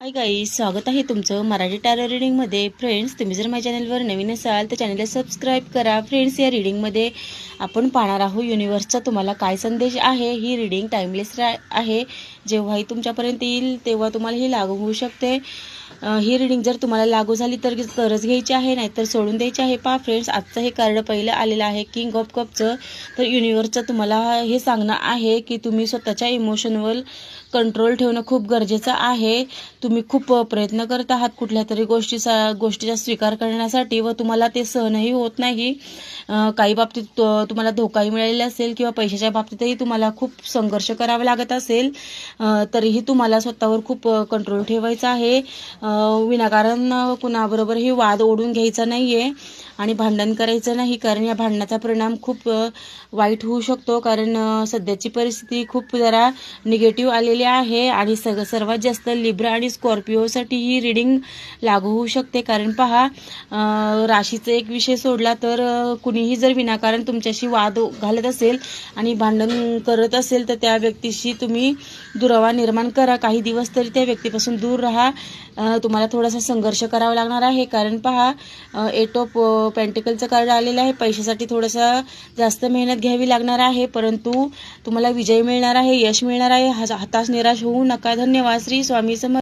Hi guys स्वागत आहे तुमचं मराठी टॅरो रिडिंगमध्ये फ्रेंड्स तुम्ही जर माझ्या चॅनलवर नवीन असाल तर चॅनलला सबस्क्राईब करा. फ्रेंड्स या रिडिंगमध्ये आपण पाहणार आहोत युनिव्हर्सचा तुम्हाला काय संदेश आहे. ही रिडिंग टाईमलेस आहे. जेव्हाही तुमच्यापर्यंत येईल तेव्हा तुम्हाला ही लागू होऊ शकते. ही रिडिंग जर तुम्हाला लागू झाली तर तरच घ्यायची आहे नाहीतर सोडून द्यायची आहे. पहा फ्रेंड्स आजचं हे कार्ड पहिलं आलेलं आहे किंग ऑफ कपचं तर युनिव्हर्सचं तुम्हाला हे सांगणं आहे की तुम्ही स्वतःच्या इमोशनवर कंट्रोल ठेवणं खूप गरजेचं आहे. तुम्ही खूप प्रयत्न करत आहात कुठल्या तरी गोष्टीचा गोष्टीचा स्वीकार करण्यासाठी व तुम्हाला ते सहनही होत नाही. काही बाबतीत तुम्हाला धोकाही मिळालेला असेल किंवा पैशाच्या बाबतीतही तुम्हाला खूप संघर्ष करावा लागत असेल तरीही तुम्हाला स्वतःवर खूप कंट्रोल ठेवायचा आहे. विनाकारण कुणाबरोबरही वाद ओढून घ्यायचा नाही आहे आणि भांडण करायचं नाही कारण या भांडणाचा परिणाम खूप वाईट होऊ शकतो. कारण सध्याची परिस्थिती खूप जरा निगेटिव्ह आलेली आहे आणि सग सर्वात जास्त लिब्रा आणि स्कॉर्पिओसाठी ही रिडिंग लागू होऊ शकते. कारण पहा राशीचा एक विषय सोडला तर कुणीही जर विनाकारण तुमच्याशी वाद घालत असेल आणि भांडण करत असेल तर त्या व्यक्तीशी तुम्ही दुरावा निर्माण करा. काही दिवस तरी त्या व्यक्तीपासून दूर राहा. तुम्हाला थोडासा संघर्ष करावा लागणार आहे. कारण पहा एटोप ऑफ पेंटिकलचं कार्ड आलेलं आहे. पैशासाठी थोडंसं जास्त मेहनत घ्यावी लागणार आहे परंतु तुम्हाला विजय मिळणार आहे यश मिळणार आहे. हातास हताश निराश होऊ नका. धन्यवाद. श्री स्वामी समर्थ